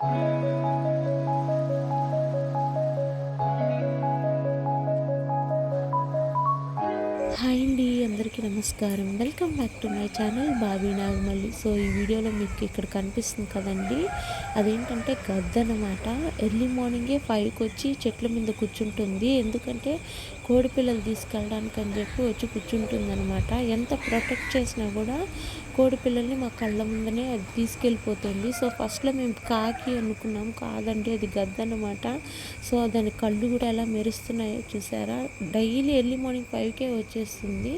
Thank you. అందరికీ నమస్కారం. Welcome back to my channel Bobby Nagamalli. So ఈ వీడియోలో మీకు ఇక్కడ కనిపిస్తుంది కదండి అదేంటంటే గద్ద అనమాట ఎర్లీ మార్నింగే ఫైవ్కి వచ్చి చెట్ల మీద కూర్చుంటుంది. ఎందుకంటే కోడి పిల్లలు తీసుకెళ్ళడానికి అని చెప్పి వచ్చి కూర్చుంటుంది అనమాట ఎంత ప్రొటెక్ట్ చేసినా కూడా కోడి పిల్లల్ని మా కళ్ళ ముందనే అది తీసుకెళ్ళిపోతుంది. సో ఫస్ట్లో మేము కాకి అనుకున్నాం. కాదండి అది గద్ద అనమాట సో దాని కళ్ళు కూడా ఎలా మెరుస్తున్నాయో చూసారా? డైలీ ఎర్లీ మార్నింగ్ ఫైవ్కే వచ్చేస్తుంది.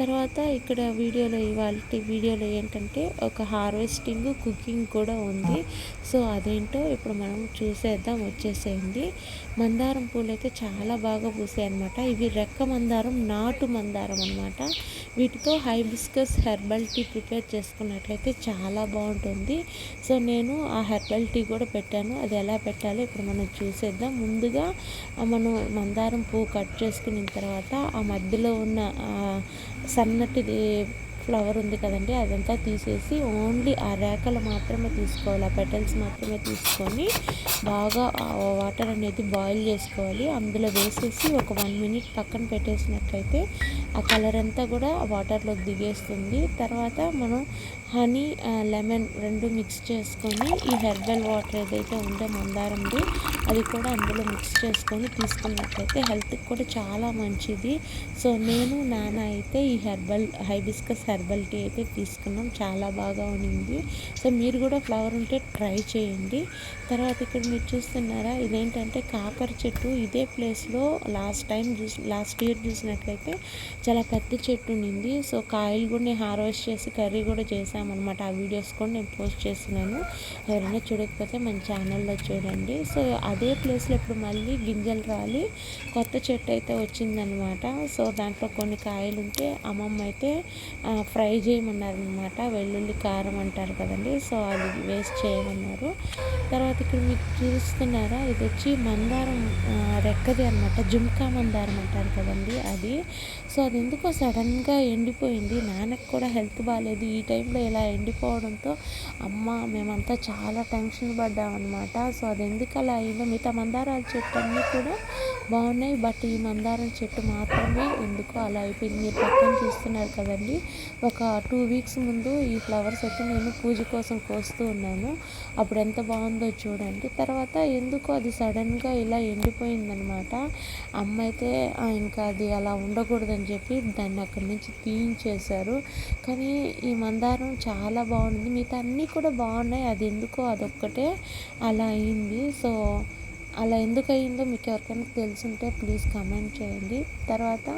తర్వాత ఇక్కడ వీడియోలో ఇవాళ వీడియోలో ఏంటంటే ఒక హార్వెస్టింగ్ కుకింగ్ కూడా ఉంది. సో అదేంటో ఇప్పుడు మనం చూసేద్దాం వచ్చేసేయండి. మందారం పూలు అయితే చాలా బాగా పూసాయి అనమాట ఇవి రెక్క మందారం నాటు మందారం అనమాట వీటితో హైబిస్కస్ హెర్బల్ టీ ప్రిపేర్ చేసుకున్నట్లయితే చాలా బాగుంటుంది. సో నేను ఆ హెర్బల్ టీ కూడా పెట్టాను. అది ఎలా పెట్టాలో ఇప్పుడు మనం చూసేద్దాం. ముందుగా మనం మందారం పువ్వు కట్ చేసుకున్న తర్వాత ఆ మధ్యలో ఉన్న సన్నటిది ఫ్లవర్ ఉంది కదండి అదంతా తీసేసి ఓన్లీ ఆ రేఖలు మాత్రమే తీసుకోవాలి. ఆ పెటల్స్ మాత్రమే తీసుకొని బాగా వాటర్ అనేది బాయిల్ చేసుకోవాలి. అందులో వేసేసి ఒక వన్ మినిట్ పక్కన పెట్టేసినట్లయితే ఆ కలర్ అంతా కూడా వాటర్లోకి దిగేస్తుంది. తర్వాత మనం హనీ లెమన్ రెండు మిక్స్ చేసుకొని ఈ హెర్బల్ వాటర్ ఏదైతే ఉందో మందారంది అది కూడా అందులో మిక్స్ చేసుకొని తీసుకున్నట్లయితే హెల్త్కి కూడా చాలా మంచిది. సో నేను నాన్న అయితే ఈ హెర్బల్ హైబిస్కస్ హెర్బల్ టీ అయితే తీసుకున్నాం. చాలా బాగా ఉన్నింది సో మీరు కూడా ఫ్లవర్ ఉంటే ట్రై చేయండి. తర్వాత ఇక్కడ మీరు చూస్తున్నారా ఇదేంటంటే కాకర చెట్టు. ఇదే ప్లేస్లో లాస్ట్ టైం చూసి లాస్ట్ ఇయర్ చూసినట్లయితే చాలా పెద్ద చెట్టు ఉండింది సో కాయలు కూడా నేను హార్వెస్ట్ చేసి కర్రీ కూడా చేశామన్నమాట. ఆ వీడియోస్ కూడా నేను పోస్ట్ చేస్తున్నాను. ఎవరైనా చూడకపోతే మన ఛానల్లో చూడండి. సో అదే ప్లేస్లో ఇప్పుడు మళ్ళీ గింజలు రాలి. కొత్త చెట్టు అయితే వచ్చిందనమాట సో దాంట్లో కొన్ని కాయలు ఉంటే అమ్మమ్మ అయితే ఫ్రై చేయమన్నారనమాట వెల్లుల్లి కారం అంటారు కదండి. సో అది వేస్ట్ చేయమన్నారు. తర్వాత ఇక్కడ మీకు చూస్తున్నారా? ఇది వచ్చి మందారం రెక్కది అనమాట జుమ్కా మందారం అంటారు కదండి అది. సో అది ఎందుకో సడన్గా ఎండిపోయింది. నాన్నకు కూడా హెల్త్ బాగాలేదు ఈ టైంలో ఇలా ఎండిపోవడంతో అమ్మ మేమంతా చాలా టెన్షన్ పడ్డామన్నమాట. సో అది ఎందుకు అలా అయిందో మిగతా మందారాల చెట్టు అన్నీ కూడా బాగున్నాయి. బట్ ఈ మందారం చెట్టు మాత్రమే ఎందుకో అలా అయిపోయింది. మీరు పక్కన చూస్తున్నారు కదండి. ఒక టూ వీక్స్ ముందు ఈ ఫ్లవర్స్ అయితే నేను పూజ కోసం కోస్తూ ఉన్నాను. అప్పుడు ఎంత బాగుందో చూడండి. తర్వాత ఎందుకో అది సడన్గా ఇలా ఎండిపోయిందనమాట అమ్మ అయితే ఇంకా అది అలా ఉండకూడదని చెప్పి దాన్ని అక్కడి నుంచి తీయించేశారు. కానీ ఈ మందారం చాలా బాగుంది. మిగతా అన్నీ కూడా బాగున్నాయి. అది ఎందుకో అదొక్కటే అలా అయింది. సో అలా ఎందుకు అయిందో మీకు ఎవరికైనా తెలుసుంటే ప్లీజ్ కమెంట్ చేయండి. తర్వాత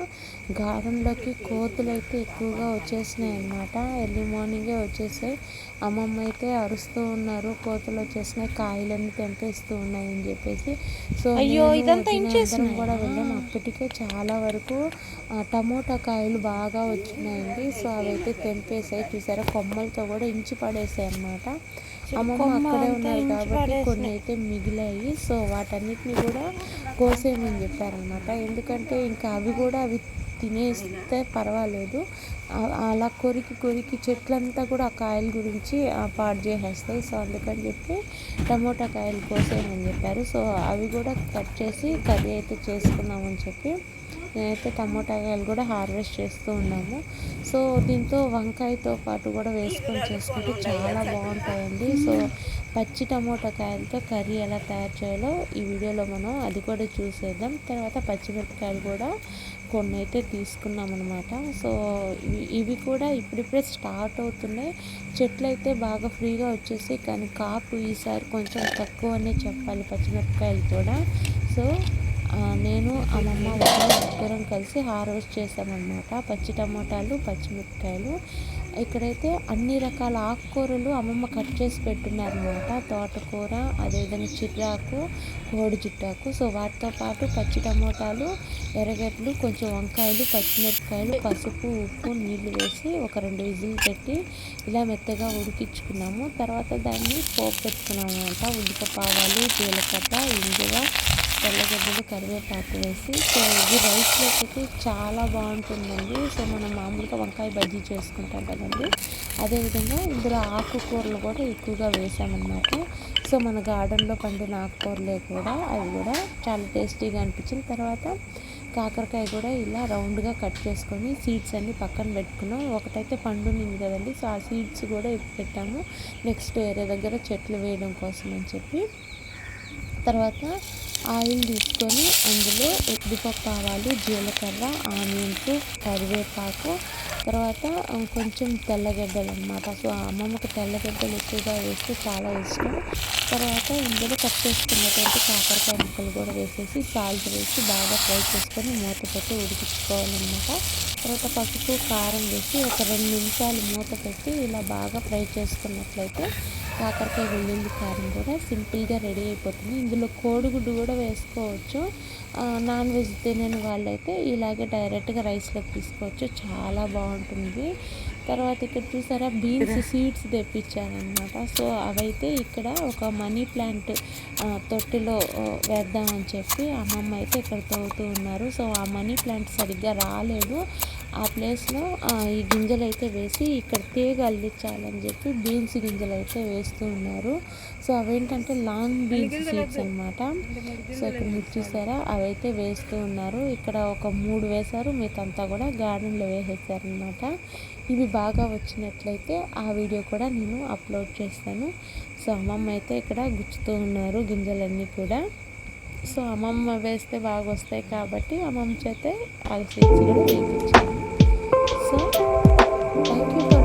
గార్డెన్లోకి కోతులు అయితే ఎక్కువగా వచ్చేసినాయి అన్నమాట ఎర్లీ మార్నింగే వచ్చేసాయి. అమ్మమ్మ అయితే అరుస్తూ ఉన్నారు. కోతులు వచ్చేసినాయి. కాయలన్నీ తెంపేస్తూ ఉన్నాయి అని చెప్పేసి. సో అయ్యో ఇదంతా కూడా వెళ్ళాము అప్పటికే చాలా వరకు టమోటా కాయలు బాగా వచ్చినాయండి. సో అవైతే తెంపేసాయి. చూసారా? కొమ్మలతో కూడా ఇంచి పడేసాయి అన్నమాట అమ్మమ్మ అక్కడే ఉన్నారు కాబట్టి కొన్ని అయితే మిగిలాయి. సో వాటన్నిటిని కూడా కోసేయమని చెప్పారనమాట ఎందుకంటే ఇంకా అవి కూడా అవి తినేస్తే పర్వాలేదు. అలా కొరికి కొరికి చెట్లంతా కూడా ఆ కాయల గురించి పాడు చేసేస్తాయి. సో అందుకని చెప్పి టమోటా కాయలు కోసేయమని చెప్పారు. సో అవి కూడా కట్ చేసి కర్రీ అయితే చేసుకున్నామని చెప్పి నేనైతే టమోటాకాయలు కూడా హార్వెస్ట్ చేస్తూ ఉన్నాము సో దీంతో వంకాయతో పాటు కూడా వేసుకొని చేసుకుంటే చాలా బాగుంటాయండి. సో పచ్చి టమోటా కాయలతో కర్రీ ఎలా తయారు చేయాలో ఈ వీడియోలో మనం అది కూడా చూసేద్దాం. తర్వాత పచ్చిమిరపకాయలు కూడా కొన్ని అయితే తీసుకున్నాం అనమాట సో ఇవి కూడా ఇప్పుడిప్పుడే స్టార్ట్ అవుతున్నాయి. చెట్లు అయితే బాగా ఫ్రీగా వచ్చేసి కానీ కాపు ఈసారి కొంచెం తక్కువనే చెప్పాలి పచ్చిమిరపకాయలు కూడా. సో నేను అమ్మమ్మ వాళ్ళు ఇద్దరం కలిసి హార్వెస్ట్ చేసామన్నమాట పచ్చి టమాటాలు పచ్చిమిరపకాయలు. ఇక్కడైతే అన్ని రకాల ఆకుకూరలు అమ్మమ్మ కట్ చేసి పెట్టున్నారనమాట తోటకూర అదేవిధంగా చిర్రాకు కోడి జుట్టాకు. సో వాటితో పాటు పచ్చి టమోటాలు ఎర్రగడ్డలు కొంచెం వంకాయలు పచ్చిమిరపకాయలు పసుపు ఉప్పు నీళ్ళు వేసి ఒక రెండు విజిల్ పెట్టి ఇలా మెత్తగా ఉడికించుకున్నాము. తర్వాత దాన్ని పోపు పెట్టుకున్నాము అనమాట ఉల్లిపాయలు జీలకర్ర ఇంగువ తెల్లగడ్డలు కరివేపాకు వేసి సో ఇది రైస్లోకి చాలా బాగుంటుందండి. సో మనం మామూలుగా వంకాయ బజ్జీ చేసుకుంటాం కదండి. అదేవిధంగా ఇందులో ఆకుకూరలు కూడా ఎక్కువగా వేసామన్నమాట. సో మన గార్డెన్లో పండిన ఆకుకూరలే కూడా అవి కూడా చాలా టేస్టీగా అనిపించిన తర్వాత కాకరకాయ కూడా ఇలా రౌండ్గా కట్ చేసుకొని సీడ్స్ అన్ని పక్కన పెట్టుకున్నాం. ఒకటైతే పండు ఉంది కదండి సో ఆ సీడ్స్ కూడా పెట్టాము. నెక్స్ట్ వేరే దగ్గర చెట్లు వేయడం కోసం అని చెప్పి. తర్వాత ఆయిల్ తీసుకొని అందులో ఉద్దిపప్పు ఆవాలు జీలకర్ర ఆనియన్స్ కరివేపాకు తర్వాత కొంచెం తెల్లగడ్డలు అనమాట సో అమ్మమ్మకి తెల్లగడ్డలు ఎక్కువగా వేస్తే చాలా ఇష్టం. తర్వాత ఇందులో కట్ చేసుకున్నటువంటి కాకరకాయ ముక్కలు కూడా వేసేసి సాల్ట్ వేసి బాగా ఫ్రై చేసుకొని మూత పెట్టి ఉడికించుకోవాలన్నమాట. తర్వాత పసుపు కారం వేసి ఒక రెండు నిమిషాలు మూత పెట్టి ఇలా బాగా ఫ్రై చేసుకున్నట్లయితే కాకరకాయ వెల్లుల్లి కారం కూడా సింపుల్గా రెడీ అయిపోతుంది. ఇందులో కోడిగుడ్డు కూడా వేసుకోవచ్చు. నాన్ వెజ్ తినని వాళ్ళైతే ఇలాగే డైరెక్ట్గా రైస్లోకి తీసుకోవచ్చు. చాలా బాగుంటుంది. తర్వాత ఇక్కడ చూసారా బీన్స్ సీడ్స్ తెప్పించారనమాట సో అవైతే ఇక్కడ ఒక మనీ ప్లాంట్ తొట్టిలో వేద్దామని చెప్పి అమ్మమ్మ అయితే ఇక్కడ తవ్వుతూ ఉన్నారు. సో ఆ మనీ ప్లాంట్ సరిగ్గా రాలేదు. ఆ ప్లేస్లో ఈ గింజలు అయితే వేసి ఇక్కడ తీగ అల్లించాలని చెప్పి బీన్స్ గింజలు అయితే వేస్తూ ఉన్నారు. సో అవేంటంటే లాంగ్ బీన్స్ సీడ్స్ అనమాట సో ఇక్కడ మీరు చూసారా? అవైతే వేస్తూ ఉన్నారు. ఇక్కడ ఒక మూడు వేశారు. మిగతా కూడా గార్డెన్లో వేసేసారనమాట ఇవి బాగా వచ్చినట్లయితే ఆ వీడియో కూడా నేను అప్లోడ్ చేస్తాను. సో అమ్మమ్మ అయితే ఇక్కడ గుచ్చుతూ ఉన్నారు గింజలన్నీ కూడా. సో అమ్మమ్మ వేస్తే బాగా వస్తాయి కాబట్టి అమ్మమ్మ చేతే ఆ సీడ్స్ కూడా వేయించాను Thank you.